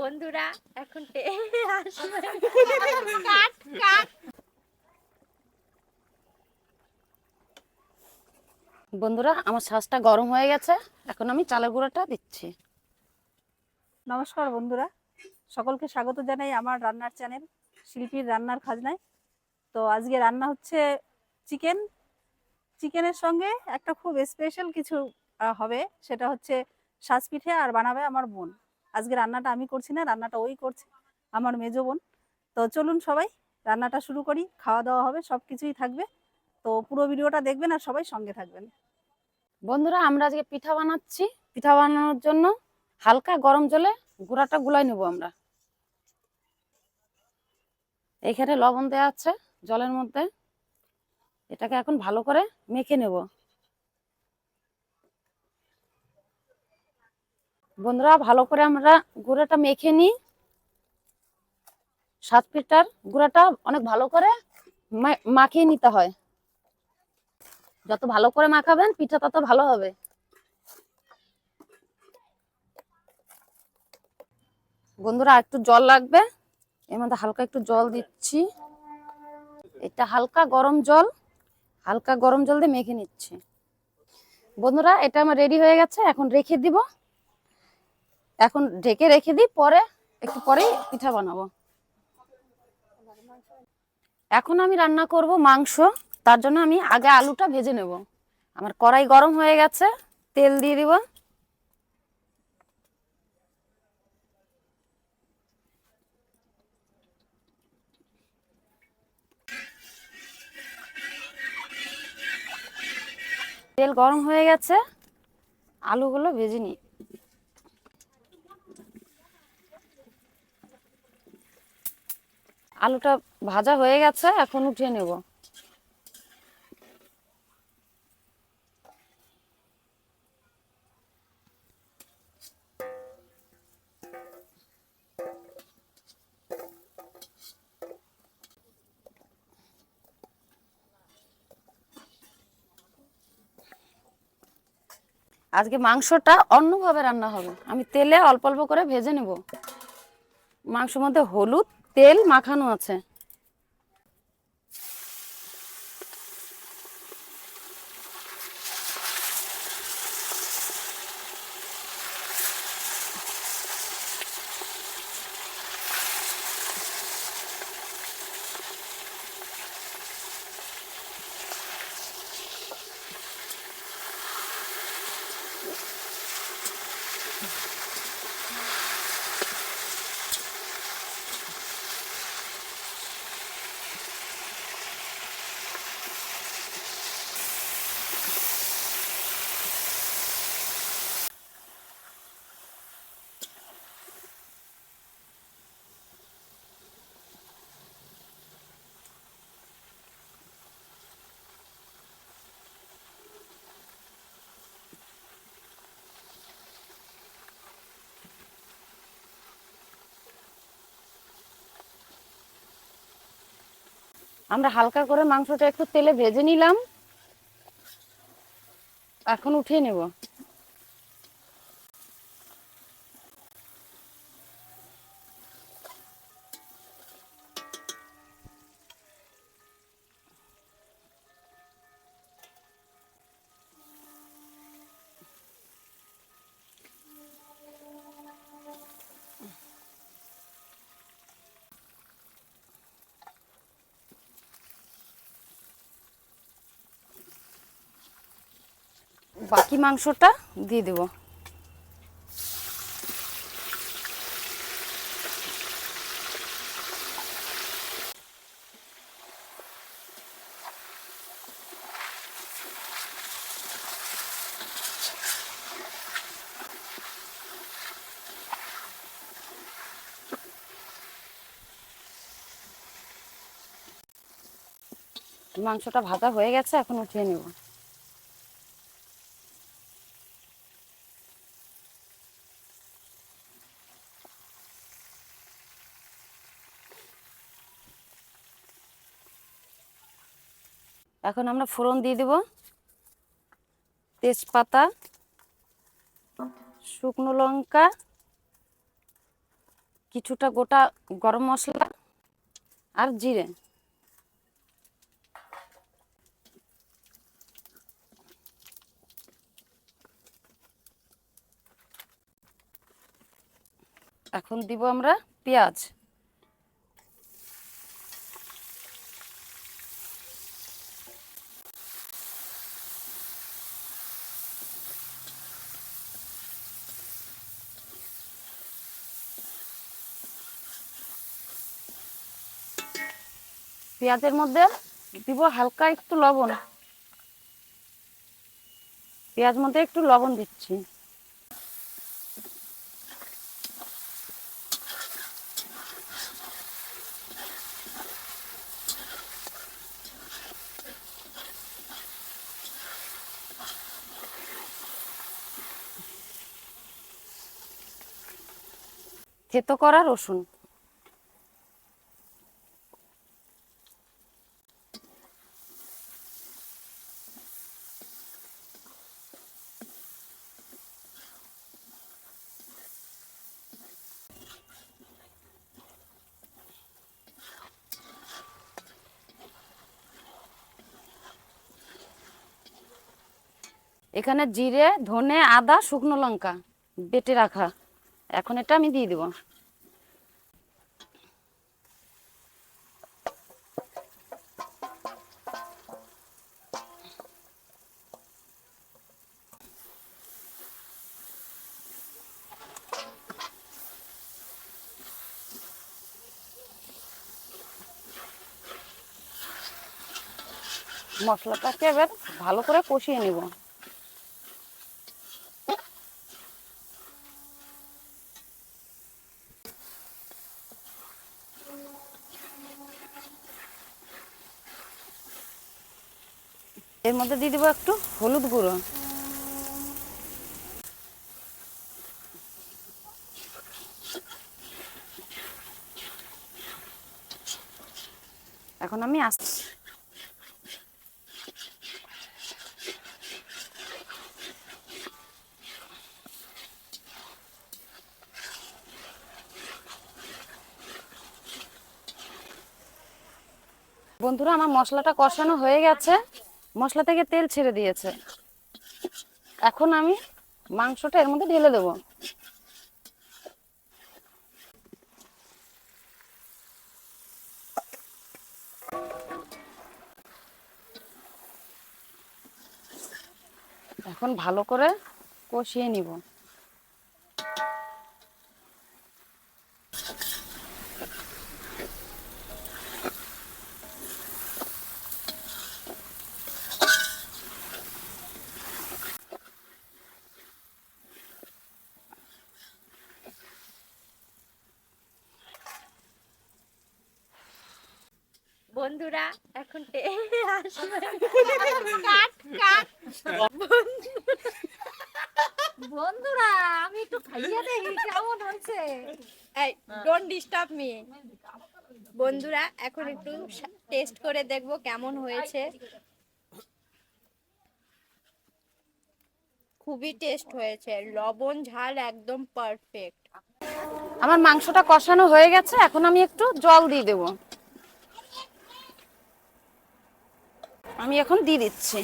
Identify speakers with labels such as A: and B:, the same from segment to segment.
A: বন্ধুরা এখন কাট কাট।
B: বন্ধুরা আমার শ্বাসটা গরম হয়ে গেছে। এখন আমি চালের গুঁড়োটা দিচ্ছি।
C: নমস্কার বন্ধুরা। সকলকে স্বাগত জানাই আমার রান্নার চ্যানেল শিল্পীর রান্নার খাজনায়। তো আজকে রান্না হচ্ছে চিকেন। চিকেনের সঙ্গে একটা খুব স্পেশাল কিছু হবে। সেটা হচ্ছে সাজ পিঠে আর বানাবে আমার বোন। আজকে রান্নাটা আমি করছি না, রান্নাটা ওই করছে, আমার মেজো বোন। তো চলুন সবাই, রান্নাটা শুরু করি, খাওয়া দাওয়া হবে সব কিছুই থাকবে। তো পুরো ভিডিওটা দেখবেন আর সবাই সঙ্গে থাকবেন।
B: বন্ধুরা, আমরা আজকে পিঠা বানাচ্ছি। পিঠা বানানোর জন্য হালকা গরম জলে গুঁড়াটা গুলাই নেব আমরা। এখানে লবণ দেওয়া আছে জলের মধ্যে। এটাকে এখন ভালো করে মেখে নেব। বন্ধুরা, ভালো করে আমরা গুঁড়াটা মেখে নিই। সাত পিঠার গুঁড়াটা অনেক ভালো করে মাখিয়ে নিতে হয়। যত ভালো করে মাখাবেন, পিঠা তত ভালো হবে। বন্ধুরা, একটু জল লাগবে। এর মধ্যে হালকা একটু জল দিচ্ছি। এটা হালকা গরম জল, হালকা গরম জল দিয়ে মেখে নিচ্ছি। বন্ধুরা, এটা আমার রেডি হয়ে গেছে। এখন রেখে দিব। এখন ঢেকে রেখে দিই, পরে একটু পরেই পিঠা বানাবো। এখন আমি রান্না করব মাংস, তার জন্য আমি আগে আলুটা ভেজে নেব। আমার কড়াই গরম হয়ে গেছে, তেল দিয়ে দিব। তেল গরম হয়ে গেছে, আলুগুলো ভেজে নিই। আলুটা ভাজা হয়ে গেছে, এখন উঠিয়ে নেব। আজকে মাংসটা অন্যভাবে রান্না হবে। আমি তেলে অল্প অল্প করে ভেজে নেব। মাংসের মধ্যে হলুদ তেল মাখানো আছে। আমরা হালকা করে মাংসটা একটু তেলে ভেজে নিলাম। এখন উঠিয়ে নেব। বাকি মাংসটা দিয়ে দেব। মাংসটা ভাজা হয়ে গেছে এখন উঠিয়ে নেব। এখন আমরা ফোড়ন দিয়ে দেব। তেজপাতা, শুকনো লঙ্কা, কিছুটা গোটা গরম মশলা আর জিরে। এখন দিব আমরা পেঁয়াজ। পেঁয়াজের মধ্যে দিব হালকা একটু লবণ। পেঁয়াজ মধ্যে একটু লবণ দিচ্ছি। থেতো করা রসুন। এখানে জিরে, ধনে, আদা, শুকনো লঙ্কা বেটে রাখা। এখন এটা আমি দিয়ে দিব। মশলাটাকে এবার ভালো করে কষিয়ে নিব। এর মধ্যে দিয়ে দিব একটু হলুদ গুঁড়ো। এখন আমি আস বন্ধুরা, আমার মশলাটা কষানো হয়ে গেছে। মশলা থেকে তেল ছেড়ে দিয়েছে। এখন আমি মাংসটা এর মধ্যে ঢেলে দেব। এখন ভালো করে কষিয়ে নিব।
A: বন্ধুরা এখন বন্ধুরা আমি একটু খাইয়ে দেখি কেমন হয়েছে? এই ডোন্ট ডিস্টার্ব মি বন্ধুরা এখন একটু টেস্ট করে দেখব কেমন হয়েছে। খুবই টেস্ট হয়েছে। লবণ ঝাল একদম পারফেক্ট
B: আমার মাংসটা কষানো হয়ে গেছে এখন আমি একটু জল দিয়ে দেব। আমি এখন দিয়ে দিচ্ছি।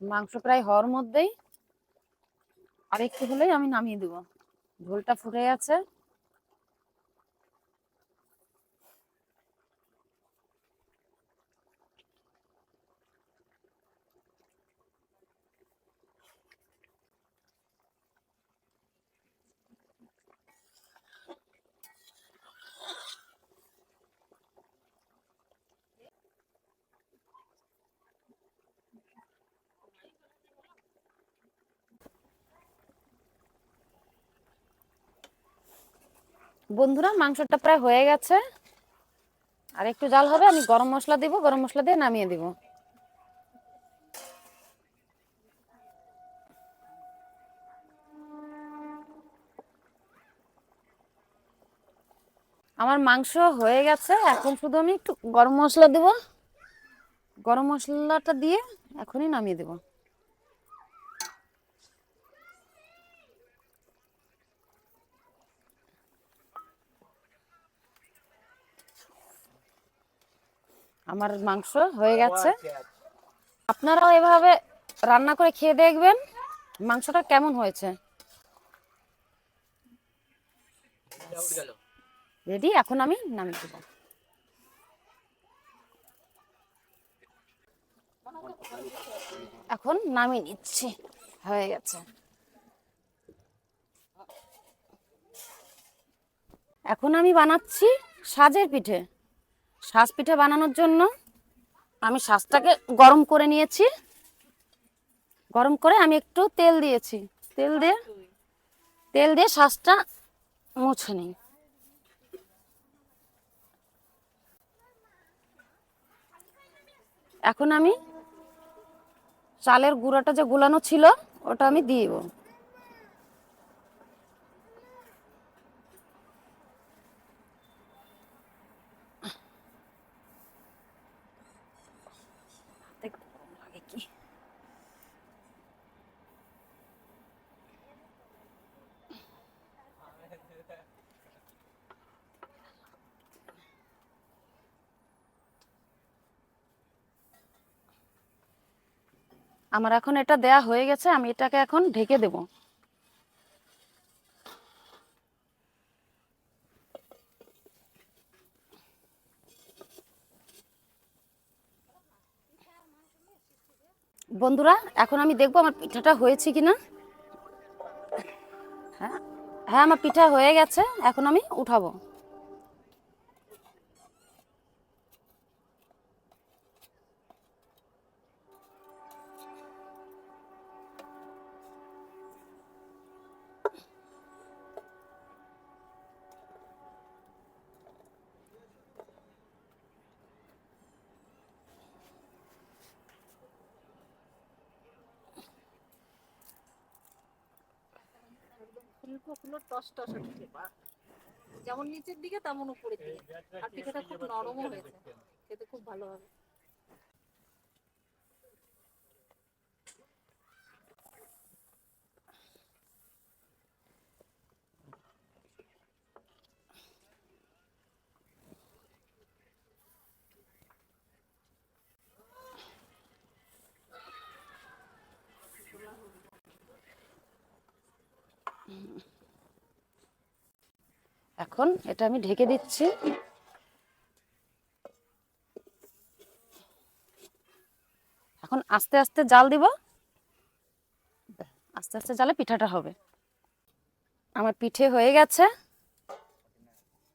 B: মাংস প্রায় হওয়ার মধ্যেই আর একটু হলেই আমি নামিয়ে দেবো। ঝোলটা ফুটে গেছে। বন্ধুরা, মাংসটা প্রায় হয়ে গেছে। আর একটু জাল হবে, আমি গরম মশলা দিব, গরম মশলা দিয়ে নামিয়ে দিব। আমার মাংস হয়ে গেছে, এখন শুধু আমি একটু গরম মশলা দেব। গরম মশলাটা দিয়ে এখনই নামিয়ে দেবো। আমার মাংস হয়ে গেছে। আপনারাও এভাবে রান্না করে খেয়ে দেখবেন মাংসটা কেমন হয়েছে। রেডি এখন আমি নামিয়ে দেবো। এখন নামিয়ে নিচ্ছি হয়ে গেছে। এখন আমি বানাচ্ছি সাজের পিঠে। সাজ পিঠা বানানোর জন্য আমি শাঁসটাকে গরম করে নিয়েছি। গরম করে আমি একটু তেল দিয়েছি। তেল দিয়ে তেল দিয়ে শাঁসটা মুছে নিই। এখন আমি চালের গুঁড়াটা যে গুলানো ছিল, ওটা আমি দিয়ে আমার এখন এটা দেয়া হয়ে গেছে, আমি এটাকে এখন ঢেকে দেব। বন্ধুরা, এখন আমি দেখব আমার পিঠাটা হয়েছে কিনা। হ্যাঁ হ্যাঁ আমার পিঠা হয়ে গেছে, এখন আমি উঠাবো।
C: ফুলকো টস টস উঠছে যেমন নিচের দিকে, তেমন উপরের দিকে। আর পিঠাটা খুব নরমও হয়েছে। খেতে খুব ভালো হবে।
B: এখন এটা আমি ঢেকে দিচ্ছি। এখন আস্তে আস্তে জাল দিব। আস্তে আস্তে জালে পিঠাটা হবে। আমার পিঠে হয়ে গেছে।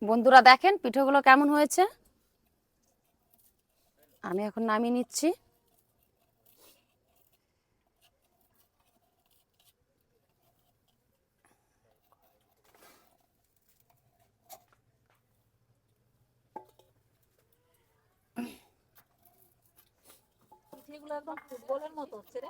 B: বন্ধুরা দেখেন পিঠেগুলো কেমন হয়েছে। আমি এখন নামিয়ে নিচ্ছি।
C: একদম ফুটবলের মতো হচ্ছে রে